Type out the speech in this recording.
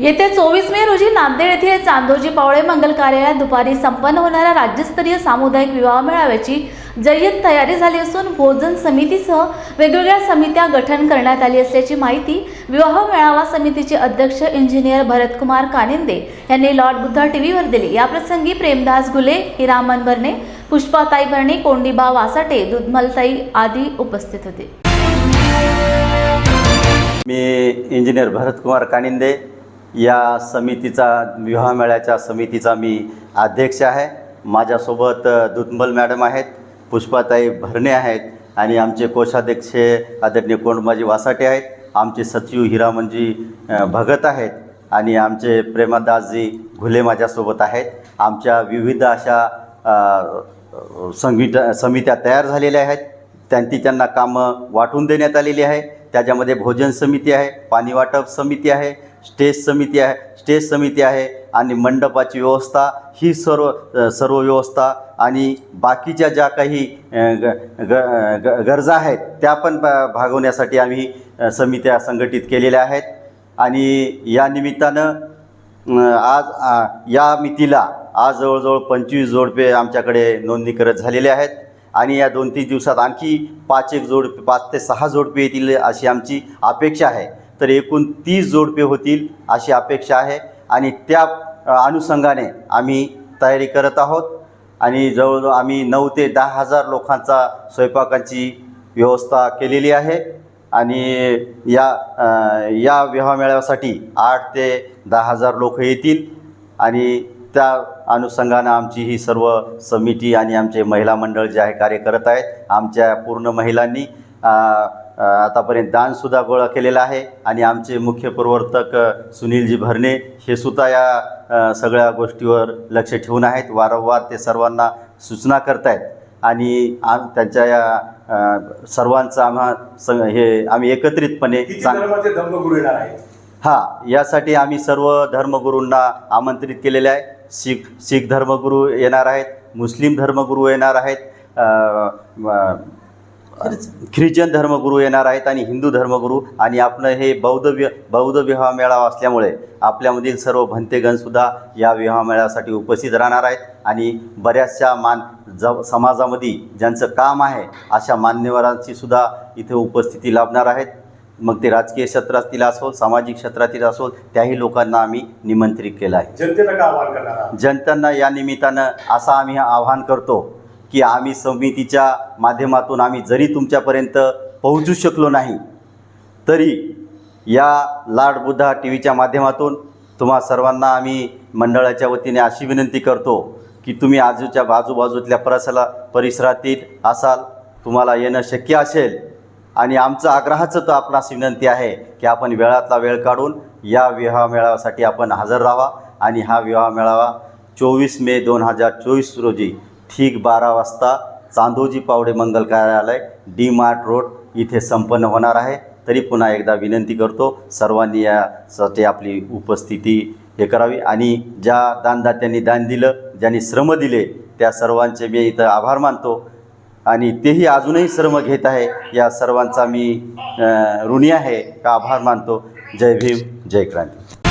येत्या चोवीस मे रोजी नांदेड येथील चांदोजी पावळे मंगल कार्यालयात दुपारी संपन्न होणाऱ्या राज्यस्तरीय सामुदायिक विवाह मेळाव्याची जय्यत तयारी झाली असून भोजन समितीसह वेगवेगळ्या समित्या गठन करण्यात आली असल्याची माहिती विवाह मेळावा समितीचे अध्यक्ष इंजिनियर भरतकुमार कानिंदे यांनी लॉर्ड बुद्धा टीव्हीवर दिली. याप्रसंगी प्रेमदास गुले हिरामन भरणे पुष्पाताई भरणे कोंडीबा वासाटे दुधमलताई आदी उपस्थित होते. मी इंजिनियर भरतकुमार कानिंदे या समितीचा विवाह मेळ्याच्या समितीचा मी अध्यक्ष आहे. माझ्यासोबत दुतमल दुधमल मॅडम आहेत पुष्पाताई भरणे आहेत आणि आमचे कोषाध्यक्ष आदरणीय कोंडमाजी वासाटे आहेत. आमचे सचिव हिरामनजी भगत आहेत आणि आमचे प्रेमादासजी घुले माझ्यासोबत आहेत. आमच्या विविध अशा संगीत समित्या तयार झालेल्या आहेत. त्यांची त्यांना कामं वाटून देण्यात आलेली आहे. त्याच्यामध्ये भोजन समिती आहे पाणी वाटप समिती आहे स्टेज समिती आहे स्टेज समिती आहे आणि मंडपाची व्यवस्था ही सर्व सर्व व्यवस्था आणि बाकीच्या ज्या काही ग ग ग- गरजा आहेत त्या पण भागवण्यासाठी आम्ही समित्या संघटित केलेल्या आहेत. आणि या निमित्तानं आज या मितीला आज जवळजवळ पंचवीस जोडपे आमच्याकडे नोंदणी करत झालेले आहेत. आणि या दोन तीन दिवसात आणखी पाच एक जोडपे पाच ते सहा जोडपे येतील अशी आमची अपेक्षा आहे. तर एकूण तीस जोडपे होतील अशी अपेक्षा आहे. आणि त्या अनुषंगाने आम्ही तयारी करत आहोत. आणि जवळजवळ आम्ही नऊ ते दहा हजार लोकांचा स्वयंपाकाची व्यवस्था केलेली आहे. आणि या या विवाह मेळाव्यासाठी आठ ते दहा हजार लोक येतील. आणि त्या अनुषंगानं आमची ही सर्व समिती आणि आमचे महिला मंडळ जे आहे कार्य करत आहेत आमच्या पूर्ण महिलांनी आतापर्यंत दानसुद्धा गोळा केलेला आहे. आणि आमचे मुख्य प्रवर्तक सुनीलजी भरणे हे सुद्धा या सगळ्या गोष्टीवर लक्ष ठेवून आहेत. वारंवार ते सर्वांना सूचना करत आहेत आणि आम त्यांच्या या सर्वांचं आम्हा सं हे आम्ही एकत्रितपणे धर्मगुरू येणार आहेत? हां यासाठी आम्ही सर्व धर्मगुरूंना आमंत्रित केलेले आहे. शीख शीख धर्मगुरू येणार आहेत. मुस्लिम धर्मगुरू येणार आहेत. ख्रिश्चन धर्मगुरू येणार आहेत आणि हिंदू धर्मगुरू आणि आपलं हे बौद्ध वि बौद्ध विवाह मेळावा असल्यामुळे आपल्यामधील सर्व भंतेगणसुद्धा या विवाह मेळाव्यासाठी उपस्थित राहणार आहेत. आणि बऱ्याचशा मान ज समाजामध्ये ज्यांचं काम आहे अशा मान्यवरांची सुद्धा इथे उपस्थिती लाभणार आहेत. मग ते राजकीय क्षेत्रातील असो सामाजिक क्षेत्रातील असो त्याही लोकांना आम्ही निमंत्रित केलं आहे. जनतेला का आवाहन करणार जनतांना या निमित्तानं असं आम्ही आवाहन करतो की आम्ही समितीच्या माध्यमातून आम्ही जरी तुमच्यापर्यंत पोहोचू शकलो नाही तरी या लाड बुद्धा टी व्हीच्या माध्यमातून तुम्हा सर्वांना आम्ही मंडळाच्या वतीने अशी विनंती करतो की तुम्ही आजूच्या बाजूबाजूतल्या परिसरा परिसरातील असाल तुम्हाला येणं शक्य असेल आणि आमचं आग्रहाचं तर आपणास विनंती आहे की आपण वेळातला वेळ काढून या विवाह मेळाव्यासाठी आपण हजर राहावा आणि हा विवाह मेळावा चोवीस मे दोन हजार चोवीस रोजी ठीक बारा वाजता चांदोजी पावडे मंगल कार्यालय डी मार्ट रोड इथे संपन्न होणार आहे. तरी पुन्हा एकदा विनंती करतो सर्वांनी यासाठी आपली उपस्थिती हे करावी. आणि ज्या दानदात्यांनी दान दिलं ज्यांनी श्रम दिले त्या सर्वांचे मी इथं आभार मानतो. आणि तेही अजूनही श्रम घेत आहे या सर्वांचा मी ऋणी आहे का आभार मानतो. जय भीम जय क्रांती.